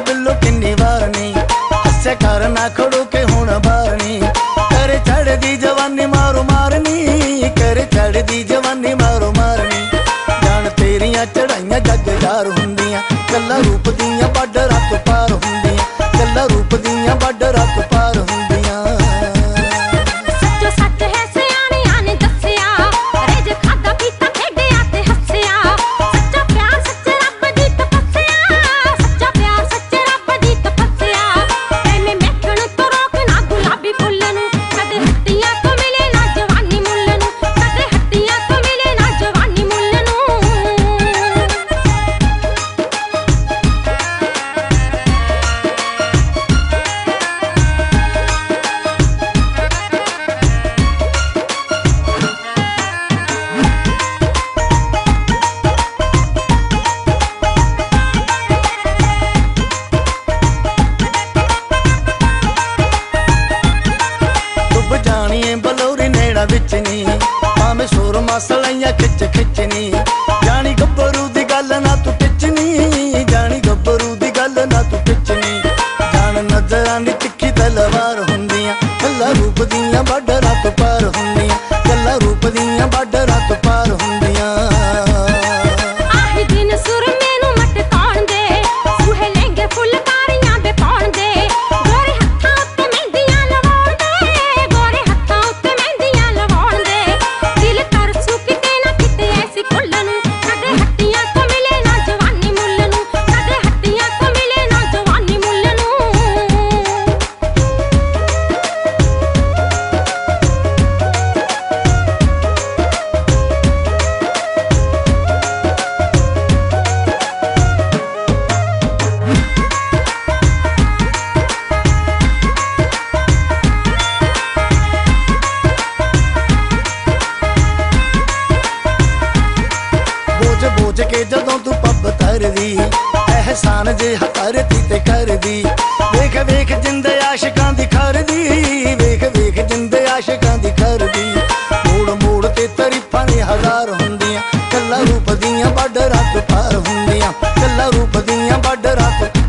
ਬਦਲੋ ਕਿੰਨੀ ਵਾਰ ਨਹੀਂ ਹੱਸੇ ਕਰ ਨਾ ਖੜੋ ਕੇ ਹੁਣ ਬਾਰ ਨਹੀਂ ਕਰ ਛੜਦੀ ਜਵਾਨੀ ਮਾਰੋ ਮਾਰਨੀ। ਕਰ ਛੜਦੀ ਜਵਾਨੀ ਮਾਰੋ ਮਾਰਨੀ। ਜਾਣ ਤੇਰੀਆਂ ਚੜਾਈਆਂ ਜੱਗਦਾਰ ਹੁੰਦੀਆਂ। ਕੱਲਾ ਰੂਪ ਦੀਆਂ ਬਾਡਰਾਂ ਤੋਂ ਪਾਰ ਹੁੰਦੀਆਂ। ਕੱਲਾ ਰੂਪ ਦੀਆਂ ਬਾਡਰਾਂ ਤੋਂ ਪਾਰ ਵਿੱਚ ਨੀ। ਭਾਵੇਂ ਸੁਰ ਮਸਲੀਆਂ ਖਿੱਚ ਸੋਚ ਕੇ ਜਦੋਂ ਤੂੰ ਪੱਬ ਤਰਦੀ, ਅਹਿਸਾਨ ਜੇ ਹਕਰਤੀ ਤੇ ਕਰਦੀ। ਵੇਖ ਵੇਖ ਜਿੰਦੇ ਆਸ਼ਿਕਾਂ ਦੀ ਖਰਦੀ, ਵੇਖ ਵੇਖ ਜਿੰਦੇ ਆਸ਼ਿਕਾਂ ਦੀ ਖਰਦੀ। ਮੋੜ ਮੋੜ ਤੇ ਤਰੀਫਾਂ ਨੇ ਹਜ਼ਾਰ ਹੁੰਦੀਆਂ ਕੱਲਾ ਰੂਪ ਦੀਆਂ ਬਾਡਰਾਂ ਤੋਂ ਪਾਰ ਹੁੰਦੀਆਂ ਕੱਲਾ ਰੂਪ ਦੀਆਂ ਬਾਡਰਾਂ ਤੋਂ